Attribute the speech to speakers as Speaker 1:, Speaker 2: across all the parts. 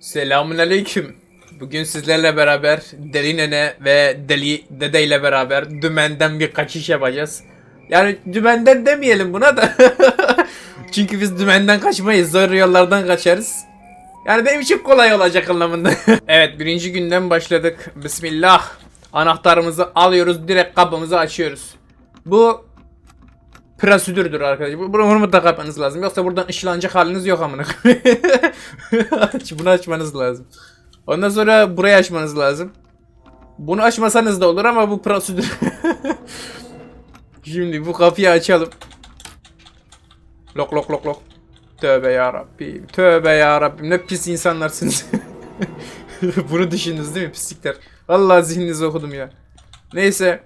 Speaker 1: Selamünaleyküm. Bugün sizlerle beraber Deli Nene ve Deli Dede ile beraber dümenden bir kaçış yapacağız. Yani dümenden demeyelim buna da. Çünkü biz dümenden kaçmayız. Zor yollardan kaçarız. Yani benim için kolay olacak anlamında. evet birinci günden başladık. Bismillah. Anahtarımızı alıyoruz. Direkt kapımızı açıyoruz. Bu prosedürdür arkadaşlar. Bu- Bunu mutlaka yapmanız lazım. Yoksa buradan ışılanacak haliniz yok amına. Bunu açmanız lazım. Ondan sonra burayı açmanız lazım. Bunu açmasanız da olur ama bu prosedür. Şimdi bu kapıyı açalım. Lok lok lok lok. Tövbe ya Rabbim. Tövbe ya Rabbim. Ne pis insanlarsınız. Bunu düşündünüz değil mi pislikler? Vallahi zihninizi okudum ya. Neyse.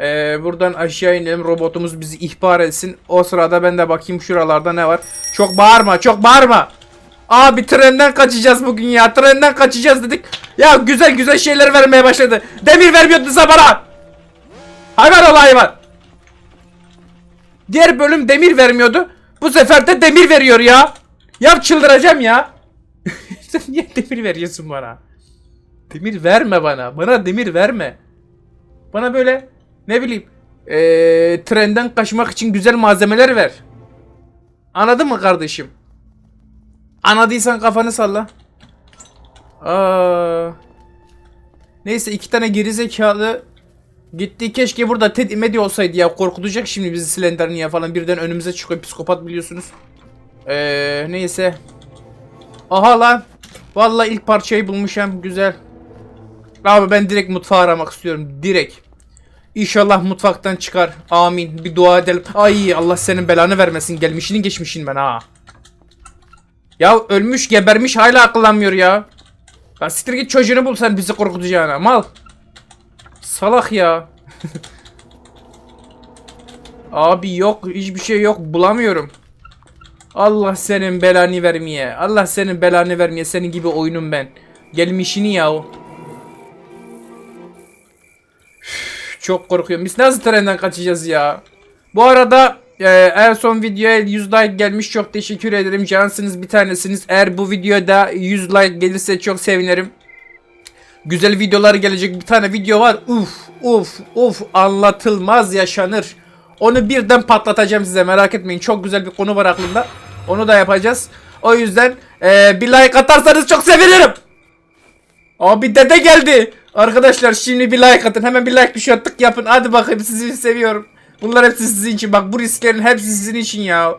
Speaker 1: Ee, buradan aşağı inelim. Robotumuz bizi ihbar etsin. O sırada ben de bakayım şuralarda ne var. Çok bağırma, çok bağırma. Abi trenden kaçacağız bugün ya. Trenden kaçacağız dedik. Ya güzel güzel şeyler vermeye başladı. Demir vermiyordu sen bana. Hayvan ol hayvan. Diğer bölüm demir vermiyordu. Bu sefer de demir veriyor ya. Ya çıldıracağım ya. sen niye demir veriyorsun bana? Demir verme bana. Bana demir verme. Bana böyle ne bileyim eee, trenden kaçmak için güzel malzemeler ver. Anladın mı kardeşim? Anladıysan kafanı salla. Aa. Neyse iki tane gerizekalı gitti. Keşke burada Ted Medi olsaydı ya. Korkutacak şimdi bizi Slender'ın falan. Birden önümüze çıkıyor. Psikopat biliyorsunuz. Eee neyse. Aha lan. Vallahi ilk parçayı bulmuşum. Güzel. Abi ben direkt mutfağı aramak istiyorum. Direkt. İnşallah mutfaktan çıkar. Amin. Bir dua edelim. Ay Allah senin belanı vermesin. Gelmişini geçmişin ben ha. Ya ölmüş gebermiş hala akıllanmıyor ya. Ya siktir git çocuğunu bul sen bizi korkutacağına. Mal. Salak ya. Abi yok hiçbir şey yok bulamıyorum. Allah senin belanı vermeye. Allah senin belanı vermeye. Senin gibi oyunum ben. Gelmişini ya o. Çok korkuyorum. Biz nasıl trenden kaçacağız ya? Bu arada e, en son videoya 100 like gelmiş. Çok teşekkür ederim. Cansınız bir tanesiniz. Eğer bu videoda 100 like gelirse çok sevinirim. Güzel videolar gelecek. Bir tane video var. Uf uf uf anlatılmaz yaşanır. Onu birden patlatacağım size merak etmeyin. Çok güzel bir konu var aklımda. Onu da yapacağız. O yüzden e, bir like atarsanız çok sevinirim. Abi dede geldi. Arkadaşlar şimdi bir like atın. Hemen bir like bir şey attık yapın. Hadi bakayım sizi seviyorum. Bunlar hepsi sizin için. Bak bu risklerin hepsi sizin için ya.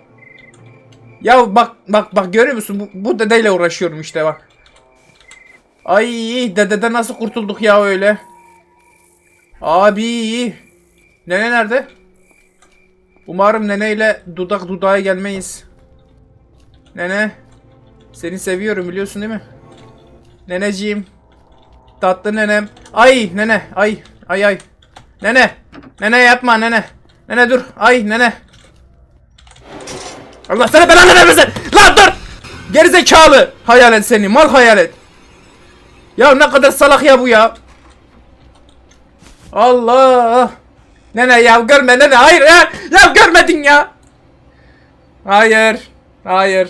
Speaker 1: Ya bak bak bak görüyor musun? Bu, bu dedeyle uğraşıyorum işte bak. Ay dededen nasıl kurtulduk ya öyle? Abi. Nene nerede? Umarım neneyle dudak dudağa gelmeyiz. Nene. Seni seviyorum biliyorsun değil mi? Neneciğim. Tatlı nenem. Ay nene. Ay. Ay ay. Nene. Nene yapma nene. Nene dur. Ay nene. Allah sana belanı vermesin. Lan dur. Gerizekalı. Hayalet seni. Mal hayalet. Ya ne kadar salak ya bu ya. Allah. Nene ya görme nene. Hayır ya. Ya görmedin ya. Hayır. Hayır.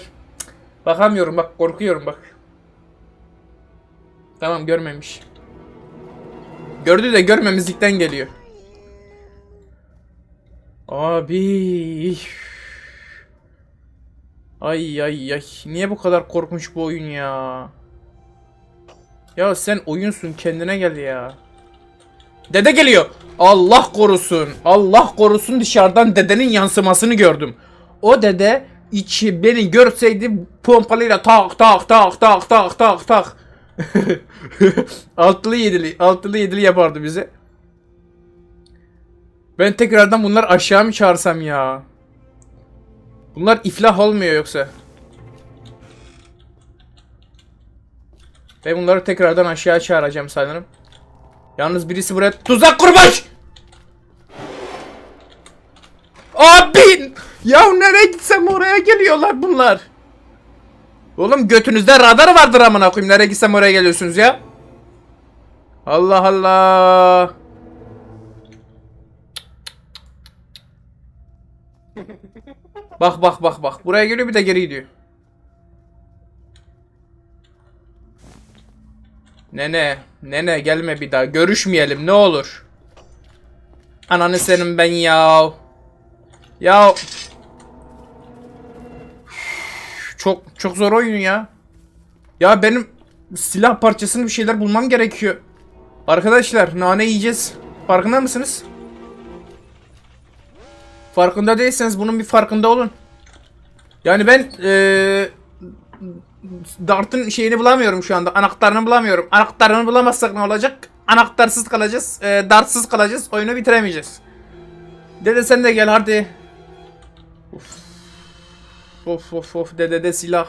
Speaker 1: Bakamıyorum bak korkuyorum bak. Tamam görmemiş. Gördü de görmemizlikten geliyor. Abi. Ay ay ay. Niye bu kadar korkunç bu oyun ya? Ya sen oyunsun kendine gel ya. Dede geliyor. Allah korusun. Allah korusun dışarıdan dedenin yansımasını gördüm. O dede içi beni görseydi pompalıyla tak tak tak tak tak tak tak. altılı yedili altılı yedili yapardı bize. Ben tekrardan bunlar aşağı mı çağırsam ya? Bunlar iflah olmuyor yoksa. Ve bunları tekrardan aşağı çağıracağım sanırım. Yalnız birisi buraya tuzak kurmuş. Abi! Ya nereye gitsem oraya geliyorlar bunlar. Oğlum götünüzde radar vardır amına koyayım. Nereye gitsem oraya geliyorsunuz ya. Allah Allah. bak bak bak bak. Buraya geliyor bir de geri gidiyor. Nene, nene gelme bir daha. Görüşmeyelim ne olur. Ananı senin ben ya. Ya çok çok zor oyun ya. Ya benim silah parçasını bir şeyler bulmam gerekiyor. Arkadaşlar nane yiyeceğiz. Farkında mısınız? Farkında değilseniz bunun bir farkında olun. Yani ben eee Dart'ın şeyini bulamıyorum şu anda. Anahtarını bulamıyorum. Anahtarını bulamazsak ne olacak? Anahtarsız kalacağız. Eee dartsız kalacağız. Oyunu bitiremeyeceğiz. Dede sen de gel hadi. Of. Of of of dede de silah.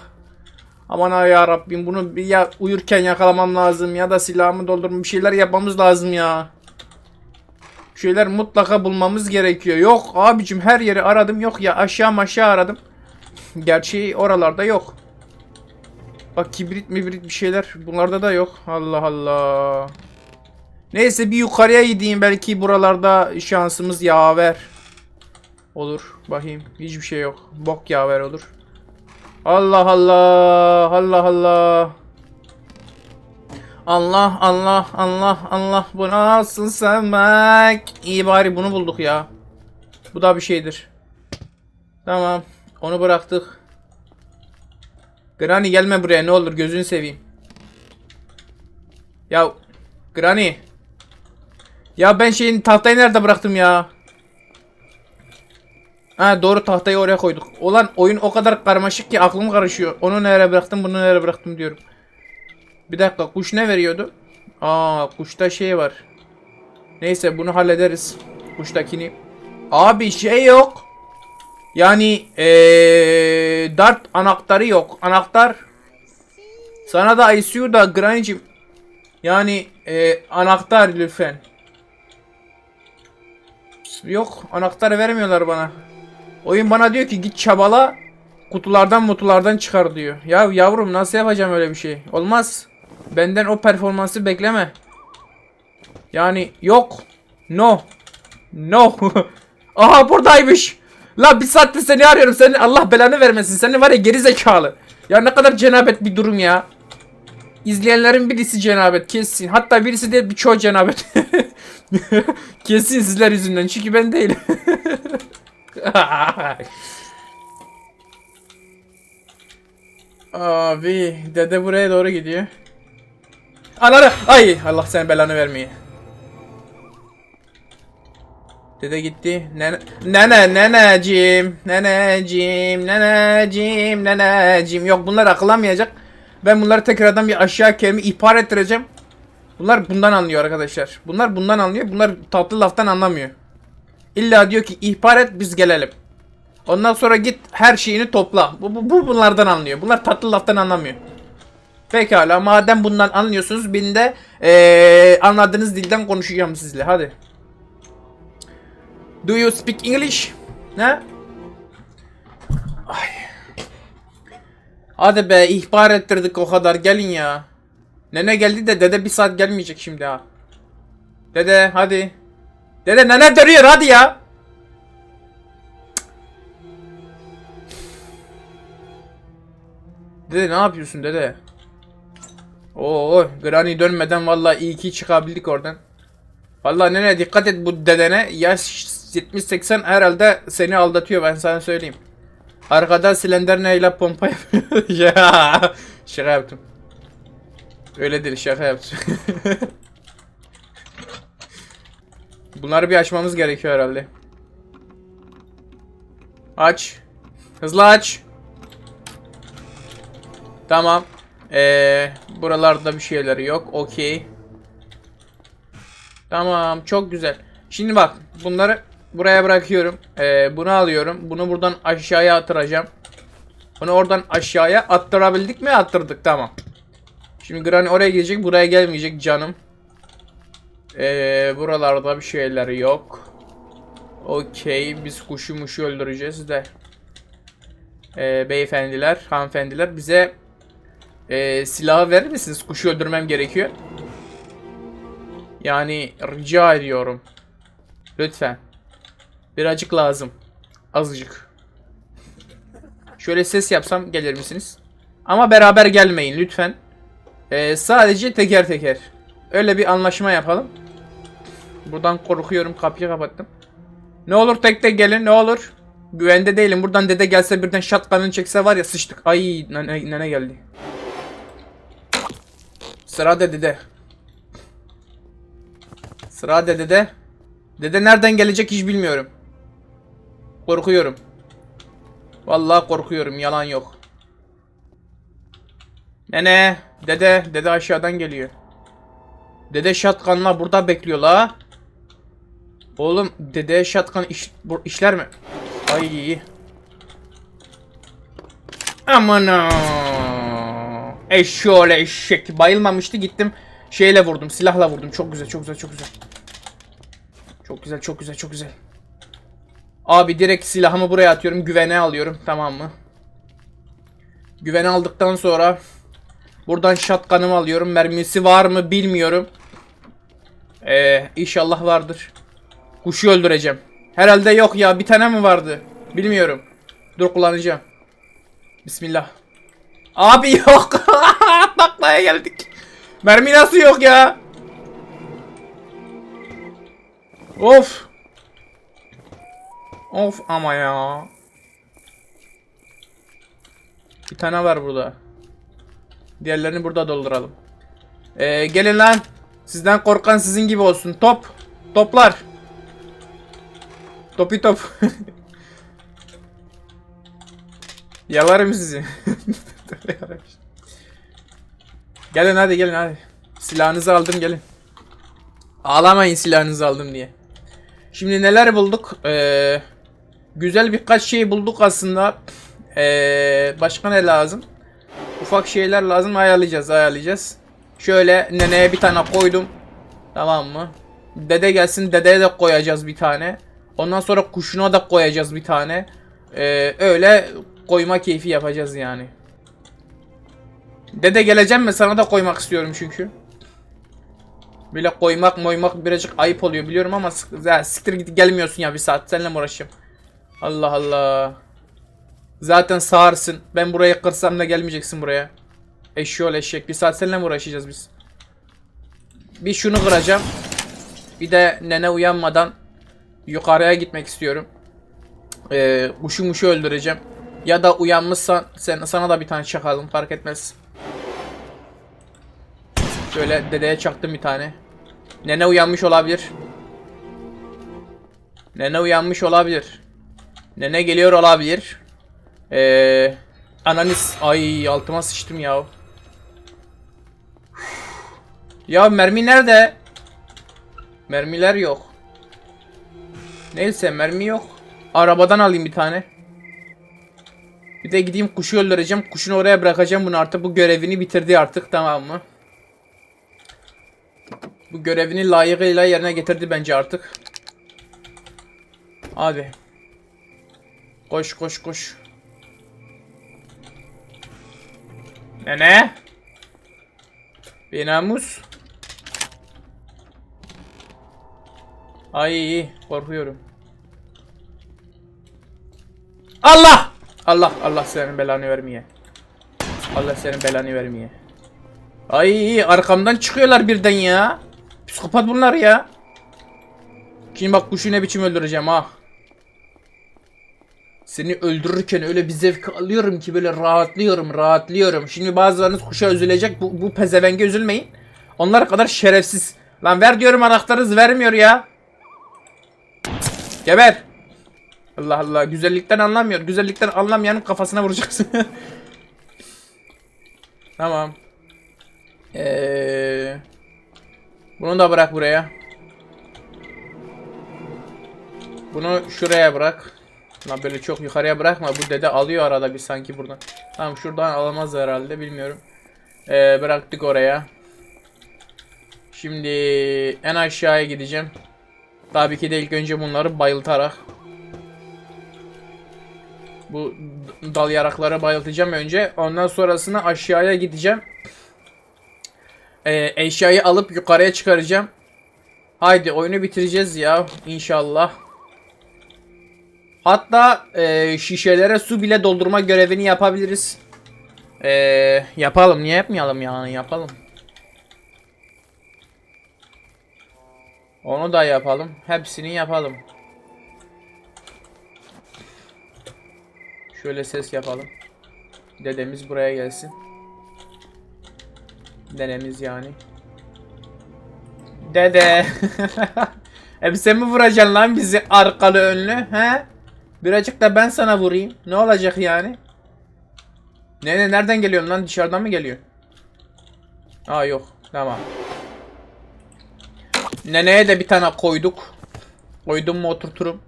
Speaker 1: Aman ha ya Rabbim bunu bir ya uyurken yakalamam lazım ya da silahımı doldurmam bir şeyler yapmamız lazım ya. Şeyler mutlaka bulmamız gerekiyor. Yok abicim her yeri aradım yok ya aşağı aşağı aradım. Gerçi oralarda yok. Bak kibrit mibrit bir şeyler bunlarda da yok. Allah Allah. Neyse bir yukarıya gideyim belki buralarda şansımız yaver. Olur. Bakayım. Hiçbir şey yok. Bok yaver olur. Allah Allah. Allah Allah. Allah Allah Allah Allah bu nasıl sevmek? İyi bari bunu bulduk ya. Bu da bir şeydir. Tamam. Onu bıraktık. Granny gelme buraya ne olur gözünü seveyim. Ya Granny. Ya ben şeyin tahtayı nerede bıraktım ya? Ha doğru tahtayı oraya koyduk. Olan oyun o kadar karmaşık ki aklım karışıyor. Onu nereye bıraktım bunu nereye bıraktım diyorum. Bir dakika kuş ne veriyordu? Aa kuşta şey var. Neyse bunu hallederiz. Kuştakini. Abi şey yok. Yani ee, dart anahtarı yok. Anahtar. Sana da ICU da Granny'cim. Yani ee, anahtar lütfen. Yok anahtarı vermiyorlar bana. Oyun bana diyor ki git çabala kutulardan mutulardan çıkar diyor. Ya yavrum nasıl yapacağım öyle bir şey? Olmaz. Benden o performansı bekleme. Yani yok. No. No. Aha buradaymış. La bir saattir seni arıyorum. Seni Allah belanı vermesin. Seni var ya geri zekalı. Ya ne kadar cenabet bir durum ya. İzleyenlerin birisi cenabet kesin. Hatta birisi de birçoğu cenabet. kesin sizler yüzünden. Çünkü ben değilim. Abi dede buraya doğru gidiyor. Ananı ay Allah sen belanı vermeye. Dede gitti. Nene nene neneciğim, neneciğim, neneciğim, neneciğim. Yok bunlar akılamayacak. Ben bunları tekrardan bir aşağı kelime ihbar ettireceğim. Bunlar bundan anlıyor arkadaşlar. Bunlar bundan anlıyor. Bunlar tatlı laftan anlamıyor. İlla diyor ki ihbar et biz gelelim. Ondan sonra git her şeyini topla. Bu, bu, bu bunlardan anlıyor. Bunlar tatlı laftan anlamıyor. Pekala madem bundan anlıyorsunuz ben de eee, anladığınız dilden konuşacağım sizle hadi. Do you speak English? Ne? Ay. Hadi be ihbar ettirdik o kadar gelin ya. Nene geldi de dede bir saat gelmeyecek şimdi ha. Dede hadi. Dede nene dönüyor hadi ya. Dede ne yapıyorsun dede? Oo, Granny dönmeden vallahi iyi ki çıkabildik oradan. Vallahi nene dikkat et bu dedene. Yaş 70-80 herhalde seni aldatıyor ben sana söyleyeyim. Arkada silender neyle pompa yapıyor. ya, şaka yaptım. Öyle değil şaka yaptım. Bunları bir açmamız gerekiyor herhalde. Aç. Hızlı aç. Tamam. Ee, buralarda bir şeyleri yok. Okey. Tamam. Çok güzel. Şimdi bak. Bunları buraya bırakıyorum. Ee, bunu alıyorum. Bunu buradan aşağıya attıracağım. Bunu oradan aşağıya attırabildik mi? Attırdık. Tamam. Şimdi Granny oraya gelecek. Buraya gelmeyecek canım. Ee, buralarda bir şeyler yok. Okey. Biz kuşu muşu öldüreceğiz de. Ee, beyefendiler, hanımefendiler bize ee, silahı verir misiniz? Kuşu öldürmem gerekiyor. Yani rica ediyorum. Lütfen. Birazcık lazım. Azıcık. Şöyle ses yapsam gelir misiniz? Ama beraber gelmeyin lütfen. Ee, sadece teker teker. Öyle bir anlaşma yapalım. Buradan korkuyorum. Kapıyı kapattım. Ne olur tek tek gelin ne olur. Güvende değilim. Buradan dede gelse birden shotgun'ını çekse var ya sıçtık. Ay nene, nene geldi. Sıra dedede. Sıra dedede. Dede nereden gelecek hiç bilmiyorum. Korkuyorum. Vallahi korkuyorum yalan yok. Nene, dede, dede aşağıdan geliyor. Dede şatkanla burada bekliyor la. Oğlum dede şatkan iş, işler mi? Ay. Aman ha. Eşşoğlu eşek. Bayılmamıştı gittim. Şeyle vurdum silahla vurdum. Çok güzel çok güzel çok güzel. Çok güzel çok güzel çok güzel. Abi direkt silahımı buraya atıyorum. Güvene alıyorum. Tamam mı? Güvene aldıktan sonra buradan shotgun'ımı alıyorum. Mermisi var mı bilmiyorum. Ee, inşallah vardır. Kuşu öldüreceğim. Herhalde yok ya. Bir tane mi vardı? Bilmiyorum. Dur kullanacağım. Bismillah. Abi yok. Taklaya geldik. Mermi nasıl yok ya? Of. Of ama ya. Bir tane var burada. Diğerlerini burada dolduralım. Ee, gelin lan. Sizden korkan sizin gibi olsun. Top. Toplar. Topi top. Yalarım sizi. gelin hadi gelin hadi. Silahınızı aldım gelin. Ağlamayın silahınızı aldım diye. Şimdi neler bulduk? Ee, güzel birkaç şey bulduk aslında. Ee, başka ne lazım? Ufak şeyler lazım ayarlayacağız ayarlayacağız. Şöyle neneye bir tane koydum. Tamam mı? Dede gelsin dedeye de koyacağız bir tane. Ondan sonra kuşuna da koyacağız bir tane. Ee, öyle koyma keyfi yapacağız yani. Dede geleceğim mi? Sana da koymak istiyorum çünkü. Böyle koymak moymak birazcık ayıp oluyor biliyorum ama ya, siktir git gelmiyorsun ya bir saat seninle mi uğraşayım? Allah Allah. Zaten sağırsın. Ben burayı kırsam da gelmeyeceksin buraya. Eşyol eşek. Bir saat seninle mi uğraşacağız biz? Bir şunu kıracağım. Bir de nene uyanmadan yukarıya gitmek istiyorum. Ee, kuşu muşu öldüreceğim. Ya da uyanmışsan sen, sana da bir tane çakalım fark etmez. Şöyle dedeye çaktım bir tane. Nene uyanmış olabilir. Nene uyanmış olabilir. Nene geliyor olabilir. Ee, ananis. Ay altıma sıçtım ya. Ya mermi nerede? Mermiler yok. Neyse mermi yok. Arabadan alayım bir tane. Bir de gideyim kuşu öldüreceğim. Kuşunu oraya bırakacağım bunu artık. Bu görevini bitirdi artık tamam mı? Bu görevini layıkıyla yerine getirdi bence artık. Hadi. Koş koş koş. Nene? Bir namus. Ay korkuyorum. Allah! Allah Allah senin belanı vermeye. Allah senin belanı vermeye. Ay arkamdan çıkıyorlar birden ya. Psikopat bunlar ya. Şimdi bak kuşu ne biçim öldüreceğim ha. Seni öldürürken öyle bir zevk alıyorum ki böyle rahatlıyorum rahatlıyorum. Şimdi bazılarınız kuşa üzülecek bu, bu pezevenge üzülmeyin. Onlar kadar şerefsiz. Lan ver diyorum anahtarınız vermiyor ya. Geber. Allah Allah güzellikten anlamıyor. Güzellikten anlamayanın kafasına vuracaksın. tamam. Ee, bunu da bırak buraya. Bunu şuraya bırak. Lan böyle çok yukarıya bırakma. Bu dede alıyor arada bir sanki buradan. Tamam şuradan alamaz herhalde bilmiyorum. Ee, bıraktık oraya. Şimdi en aşağıya gideceğim. Tabii ki de ilk önce bunları bayıltarak. Bu dal yaraklara bayıltacağım önce. Ondan sonrasını aşağıya gideceğim. Ee, eşyayı alıp yukarıya çıkaracağım. Haydi oyunu bitireceğiz ya inşallah. Hatta e, şişelere su bile doldurma görevini yapabiliriz. E, yapalım niye yapmayalım yani yapalım. Onu da yapalım. Hepsini yapalım. Şöyle ses yapalım. Dedemiz buraya gelsin. Dedemiz yani. Dede. Hep sen mi vuracaksın lan bizi arkalı önlü he? Birazcık da ben sana vurayım. Ne olacak yani? Ne ne nereden geliyorsun lan? Dışarıdan mı geliyor? Aa yok. Tamam. Neneye de bir tane koyduk. Koydum mu oturturum.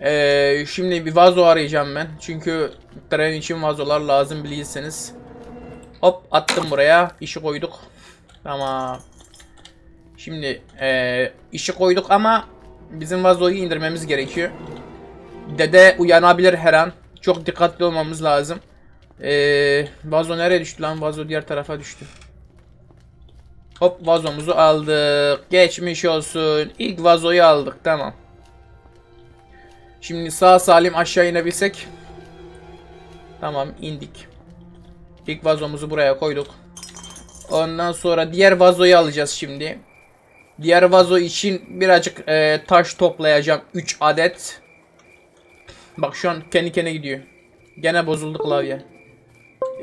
Speaker 1: Ee, şimdi bir vazo arayacağım ben. Çünkü tren için vazolar lazım bilirseniz. Hop attım buraya. İşi koyduk. Tamam. Şimdi ee, işi koyduk ama bizim vazoyu indirmemiz gerekiyor. Dede uyanabilir her an. Çok dikkatli olmamız lazım. Ee, vazo nereye düştü lan? Vazo diğer tarafa düştü. Hop vazomuzu aldık. Geçmiş olsun. İlk vazoyu aldık. Tamam. Şimdi sağ salim aşağı inebilsek. Tamam indik. İlk vazomuzu buraya koyduk. Ondan sonra diğer vazoyu alacağız şimdi. Diğer vazo için birazcık e, taş toplayacağım. 3 adet. Bak şu an kendi kendine gidiyor. Gene bozuldu klavye.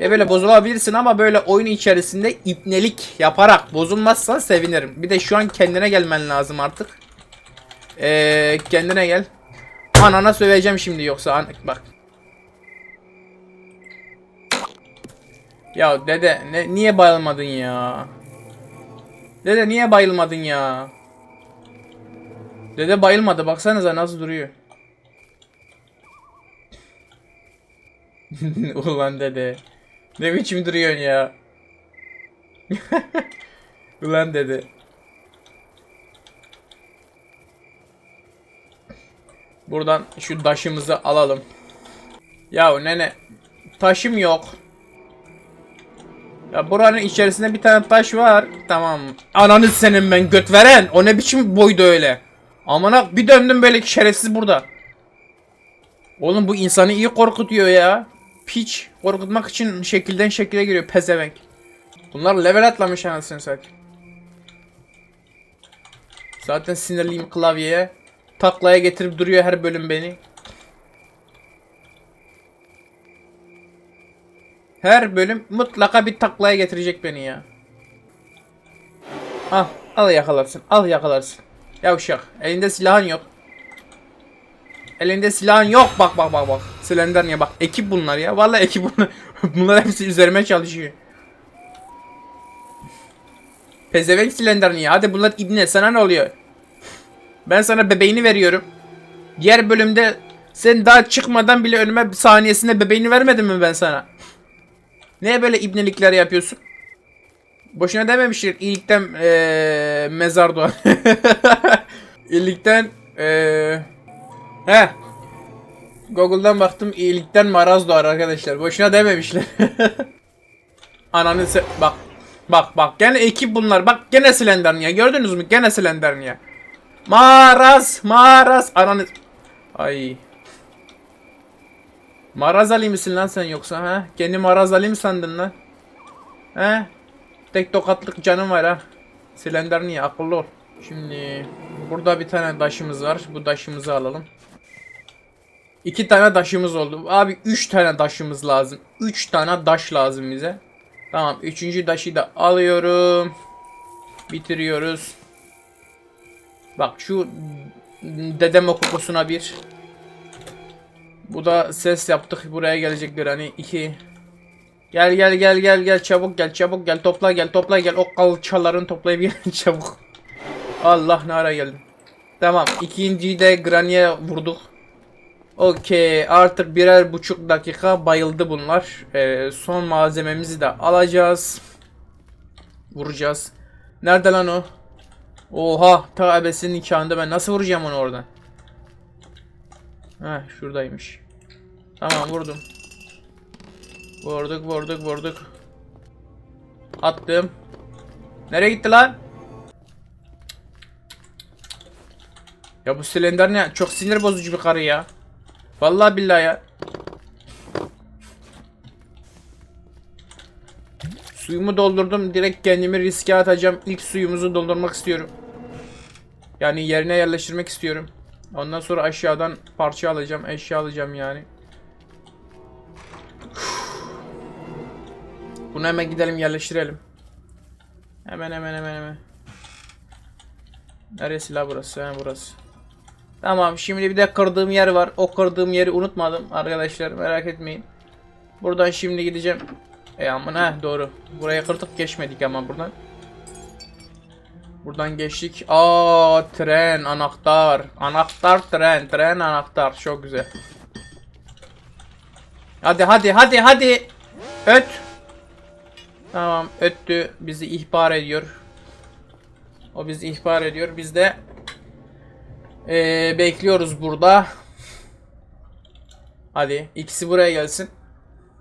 Speaker 1: E böyle bozulabilirsin ama böyle oyun içerisinde ipnelik yaparak bozulmazsan sevinirim. Bir de şu an kendine gelmen lazım artık. Ee, kendine gel. Anana söveceğim şimdi yoksa an bak. Ya dede ne, niye bayılmadın ya? Dede niye bayılmadın ya? Dede bayılmadı baksanıza nasıl duruyor. Ulan dede. Ne biçim duruyorsun ya? Ulan dede. Buradan şu taşımızı alalım. Ya nene taşım yok. Ya buranın içerisinde bir tane taş var. Tamam. Ananı senin ben göt veren. O ne biçim boydu öyle. Amına bir döndüm böyle şerefsiz burada. Oğlum bu insanı iyi korkutuyor ya. Piç. Korkutmak için şekilden şekile giriyor pezevenk. Bunlar level atlamış anasını satayım. Zaten sinirliyim klavyeye. Taklaya getirip duruyor her bölüm beni. Her bölüm mutlaka bir taklaya getirecek beni ya. Al, al yakalarsın. Al yakalarsın. Yavşak. Elinde silahın yok. Elinde silahın yok. Bak bak bak bak. Slender niye bak. Ekip bunlar ya. Vallahi ekip bunlar. bunlar hepsi üzerime çalışıyor. Pezevenk Slender niye? Hadi bunlar ibne. Sana ne oluyor? Ben sana bebeğini veriyorum. Diğer bölümde sen daha çıkmadan bile önüme saniyesinde bebeğini vermedim mi ben sana? Niye böyle ibnelikler yapıyorsun? Boşuna dememiştir. İyilikten ee, mezar doğar. İyilikten ee, he. Google'dan baktım iyilikten maraz doğar arkadaşlar. Boşuna dememişler. Ananı se bak. Bak bak gene ekip bunlar. Bak gene Slendernia. Gördünüz mü? Gene Slendernia. Maraz, maraz. Ananı Ay. Maraz Ali misin lan sen yoksa ha? Kendi Maraz Ali sandın lan? He? Tek tokatlık canım var ha. Silender niye? Akıllı ol. Şimdi burada bir tane taşımız var. Bu taşımızı alalım. İki tane taşımız oldu. Abi üç tane taşımız lazım. Üç tane taş lazım bize. Tamam. Üçüncü taşı da alıyorum. Bitiriyoruz. Bak şu dedem kokusuna bir. Bu da ses yaptık. Buraya gelecekler hani iki. Gel gel gel gel gel çabuk gel çabuk gel topla gel topla gel o kalçaların toplayıp gel çabuk. Allah ne ara geldim. Tamam ikinciyi de Granny'e vurduk. Okey artık birer buçuk dakika bayıldı bunlar. Ee, son malzememizi de alacağız. Vuracağız. Nerede lan o? Oha ta ebesinin nikahında ben nasıl vuracağım onu oradan? Heh şuradaymış. Tamam vurdum. Vurduk vurduk vurduk. Attım. Nereye gitti lan? Ya bu silender ne? Çok sinir bozucu bir karı ya. Vallahi billahi ya. Suyumu doldurdum. Direkt kendimi riske atacağım. İlk suyumuzu doldurmak istiyorum. Yani yerine yerleştirmek istiyorum. Ondan sonra aşağıdan parça alacağım, eşya alacağım yani. Bunu hemen gidelim yerleştirelim. Hemen hemen hemen hemen. Neresi la burası? Ha burası. Tamam şimdi bir de kırdığım yer var. O kırdığım yeri unutmadım arkadaşlar merak etmeyin. Buradan şimdi gideceğim. E aman ha doğru. Buraya kırdık geçmedik ama buradan. Buradan geçtik. Aa tren anahtar. Anahtar tren. Tren anahtar. Çok güzel. Hadi hadi hadi hadi. Öt. Tamam öttü. Bizi ihbar ediyor. O bizi ihbar ediyor. Biz de eee, bekliyoruz burada. Hadi ikisi buraya gelsin.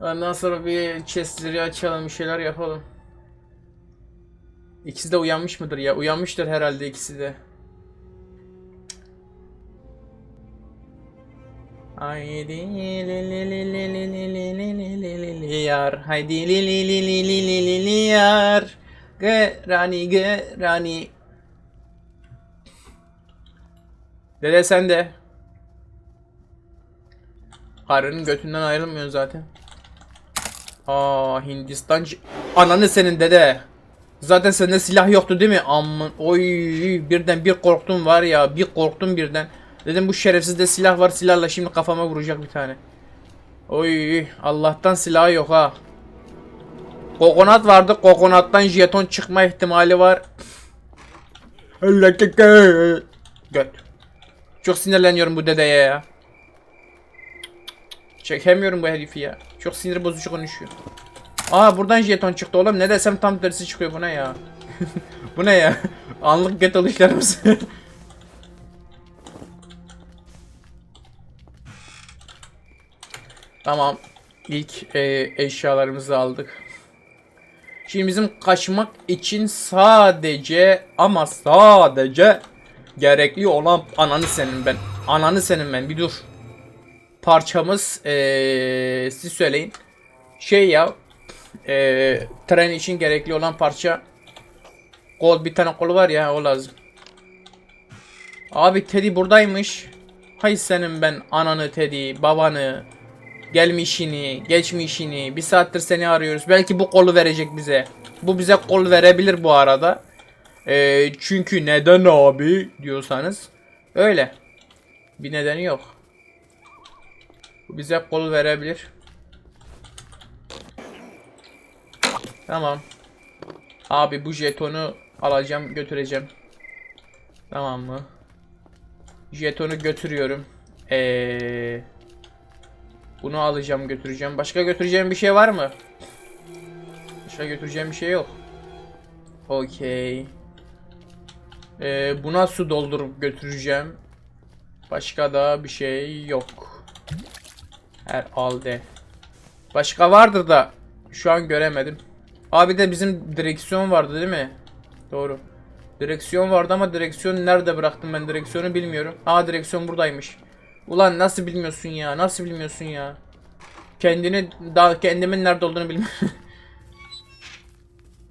Speaker 1: Ondan sonra bir chestleri açalım, bir şeyler yapalım. İkisi de uyanmış mıdır ya? Uyanmıştır herhalde ikisi de. Haydi li li li li li Dede sen de. Karının götünden ayrılmıyorsun zaten. Aa Hindistan Ananı senin dede. Zaten sende silah yoktu değil mi? Aman oy birden bir korktum var ya bir korktum birden. Dedim bu şerefsizde silah var silahla şimdi kafama vuracak bir tane. Oy Allah'tan silah yok ha. Kokonat vardı kokonattan jeton çıkma ihtimali var. Göt. Çok sinirleniyorum bu dedeye ya. Çekemiyorum bu herifi ya. Çok sinir bozucu konuşuyor. Aa buradan jeton çıktı oğlum. Ne desem tam tersi çıkıyor. Bu ne ya? bu ne ya? Anlık göt alışlarımız. tamam. İlk e, eşyalarımızı aldık. Şimdi bizim kaçmak için sadece ama sadece gerekli olan ananı senin ben. Ananı senin ben. Bir dur parçamız eee siz söyleyin. Şey ya eee tren için gerekli olan parça kol bir tane kolu var ya o lazım. Abi Teddy buradaymış. Hay senin ben ananı Teddy, babanı, gelmişini, geçmişini. Bir saattir seni arıyoruz. Belki bu kolu verecek bize. Bu bize kol verebilir bu arada. Eee, çünkü neden abi diyorsanız öyle. Bir nedeni yok. Bu bize kol verebilir. Tamam. Abi bu jetonu alacağım götüreceğim. Tamam mı? Jetonu götürüyorum. Ee, bunu alacağım götüreceğim. Başka götüreceğim bir şey var mı? Başka götüreceğim bir şey yok. Okey. Ee, buna su doldurup götüreceğim. Başka da bir şey yok. Herhalde. Başka vardır da şu an göremedim. Abi de bizim direksiyon vardı değil mi? Doğru. Direksiyon vardı ama direksiyonu nerede bıraktım ben direksiyonu bilmiyorum. Aa direksiyon buradaymış. Ulan nasıl bilmiyorsun ya? Nasıl bilmiyorsun ya? Kendini daha kendimin nerede olduğunu bilmiyorum.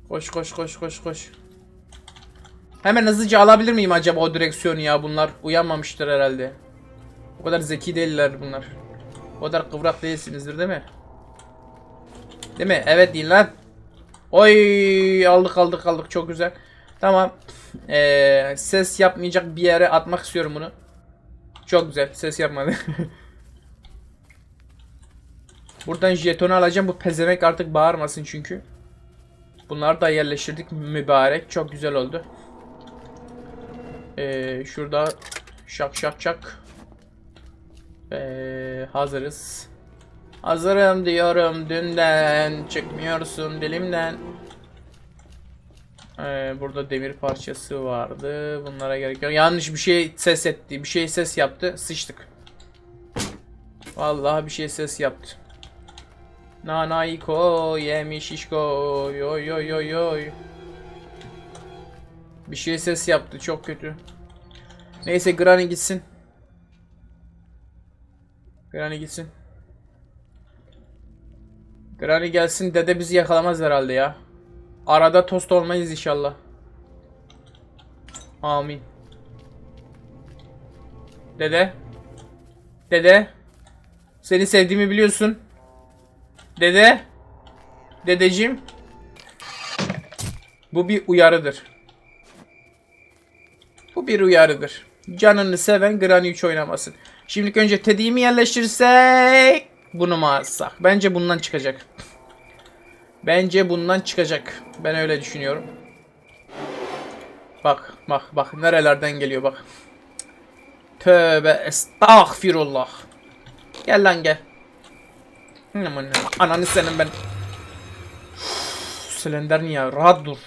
Speaker 1: koş koş koş koş koş. Hemen hızlıca alabilir miyim acaba o direksiyonu ya? Bunlar uyanmamıştır herhalde. O kadar zeki değiller bunlar. O kadar kıvrak değilsinizdir değil mi? Değil mi? Evet değil lan. Oy aldık aldık aldık çok güzel. Tamam. Ee, ses yapmayacak bir yere atmak istiyorum bunu. Çok güzel. Ses yapmadı. Buradan jetonu alacağım. Bu pezemek artık bağırmasın çünkü. Bunları da yerleştirdik mübarek. Çok güzel oldu. Ee, şurada şak şak şak. Ee, hazırız. Hazırım diyorum dünden. Çıkmıyorsun dilimden. Ee, burada demir parçası vardı. Bunlara gerek yok. Yanlış bir şey ses etti. Bir şey ses yaptı. Sıçtık. Vallahi bir şey ses yaptı. Nanaiko yemiş işko yoy yoy yoy yoy. Bir şey ses yaptı çok kötü. Neyse Granny gitsin. Granny gitsin. Granny gelsin dede bizi yakalamaz herhalde ya. Arada tost olmayız inşallah. Amin. Dede. Dede. Seni sevdiğimi biliyorsun. Dede. Dedeciğim. Bu bir uyarıdır. Bu bir uyarıdır. Canını seven Granny 3 oynamasın. Şimdi önce Teddy'yi mi yerleştirirsek bunu mu alsak? Bence bundan çıkacak. Bence bundan çıkacak. Ben öyle düşünüyorum. Bak bak bak nerelerden geliyor bak. Tövbe estağfirullah. Gel lan gel. Ananı senin ben. Slender ya rahat dur.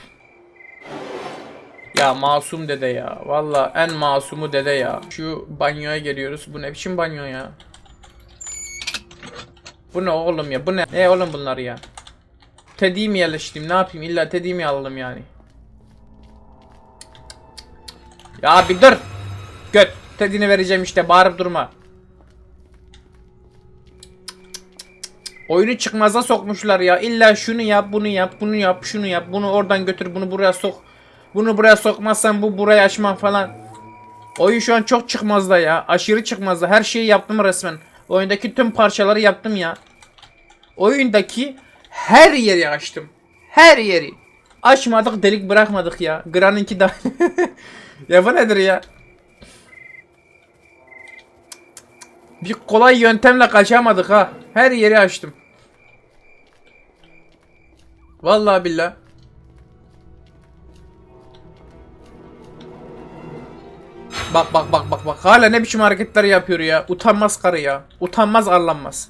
Speaker 1: Ya masum dede ya. Valla en masumu dede ya. Şu banyoya geliyoruz. Bu ne biçim banyo ya? Bu ne oğlum ya? Bu ne? Ne oğlum bunlar ya? Teddy'yi mi yerleştireyim? Ne yapayım? İlla Teddy'yi mi alalım yani? Ya bir dur. Göt. Teddy'ni vereceğim işte. Bağırıp durma. Oyunu çıkmaza sokmuşlar ya. İlla şunu yap, bunu yap, bunu yap, şunu yap. Bunu oradan götür, bunu buraya sok. Bunu buraya sokmazsan bu burayı açmam falan. Oyun şu an çok çıkmazda ya. Aşırı çıkmazda. Her şeyi yaptım resmen. Oyundaki tüm parçaları yaptım ya. Oyundaki her yeri açtım. Her yeri. Açmadık delik bırakmadık ya. Gran'ınki de. ya bu nedir ya? Bir kolay yöntemle kaçamadık ha. Her yeri açtım. Vallahi billah. Bak bak bak bak bak. Hala ne biçim hareketler yapıyor ya. Utanmaz karı ya. Utanmaz arlanmaz.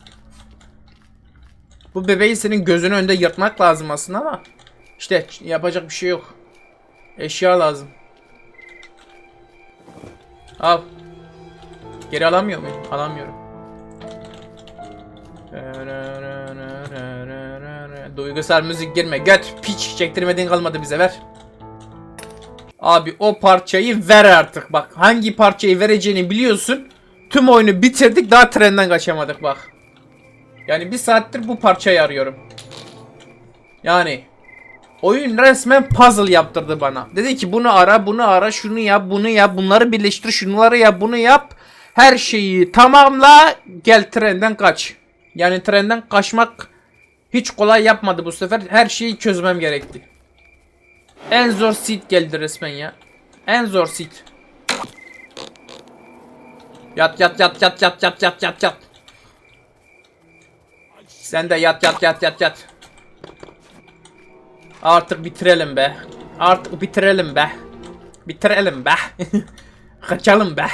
Speaker 1: Bu bebeği senin gözünün önünde yırtmak lazım aslında ama işte yapacak bir şey yok. Eşya lazım. Al. Geri alamıyor muyum? Alamıyorum. Duygusal müzik girme. Göt piç çektirmediğin kalmadı bize ver. Abi o parçayı ver artık bak. Hangi parçayı vereceğini biliyorsun. Tüm oyunu bitirdik daha trenden kaçamadık bak. Yani bir saattir bu parçayı arıyorum. Yani oyun resmen puzzle yaptırdı bana. Dedi ki bunu ara, bunu ara, şunu yap, bunu yap, bunları birleştir, şunları yap, bunu yap. Her şeyi tamamla, gel trenden kaç. Yani trenden kaçmak hiç kolay yapmadı bu sefer. Her şeyi çözmem gerekti. En zor seed geldi resmen ya. En zor seed. Yat yat yat yat yat yat yat yat yat. Sen de yat yat yat yat yat. Artık bitirelim be. Artık bitirelim be. Bitirelim be. Kaçalım be.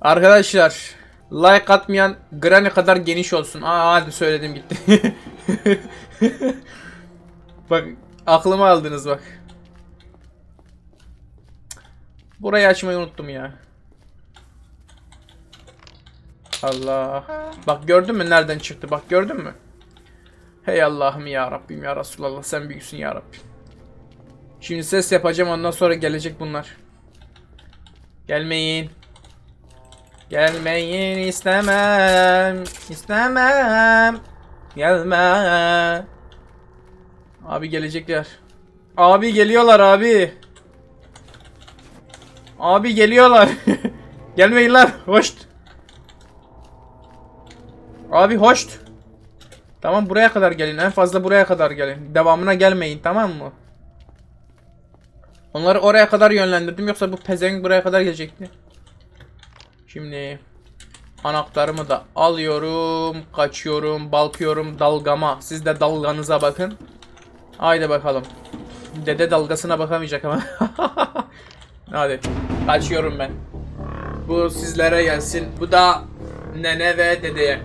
Speaker 1: Arkadaşlar like atmayan Granny kadar geniş olsun. Aa hadi söyledim gitti. bak aklıma aldınız bak. Burayı açmayı unuttum ya. Allah. Bak gördün mü nereden çıktı? Bak gördün mü? Hey Allah'ım ya Rabbim ya Resulallah sen büyüksün ya Rabbim. Şimdi ses yapacağım ondan sonra gelecek bunlar. Gelmeyin. Gelmeyin istemem. istemem. Gelme. Abi gelecekler. Abi geliyorlar abi. Abi geliyorlar. Gelmeyin lan. Hoşt. Abi hoşt. Tamam buraya kadar gelin. En fazla buraya kadar gelin. Devamına gelmeyin tamam mı? Onları oraya kadar yönlendirdim yoksa bu pezevenk buraya kadar gelecekti. Şimdi anahtarımı da alıyorum, kaçıyorum, balkıyorum dalgama. Siz de dalganıza bakın. Haydi bakalım. Dede dalgasına bakamayacak ama. Hadi. Kaçıyorum ben. Bu sizlere gelsin. Bu da nene ve dedeye.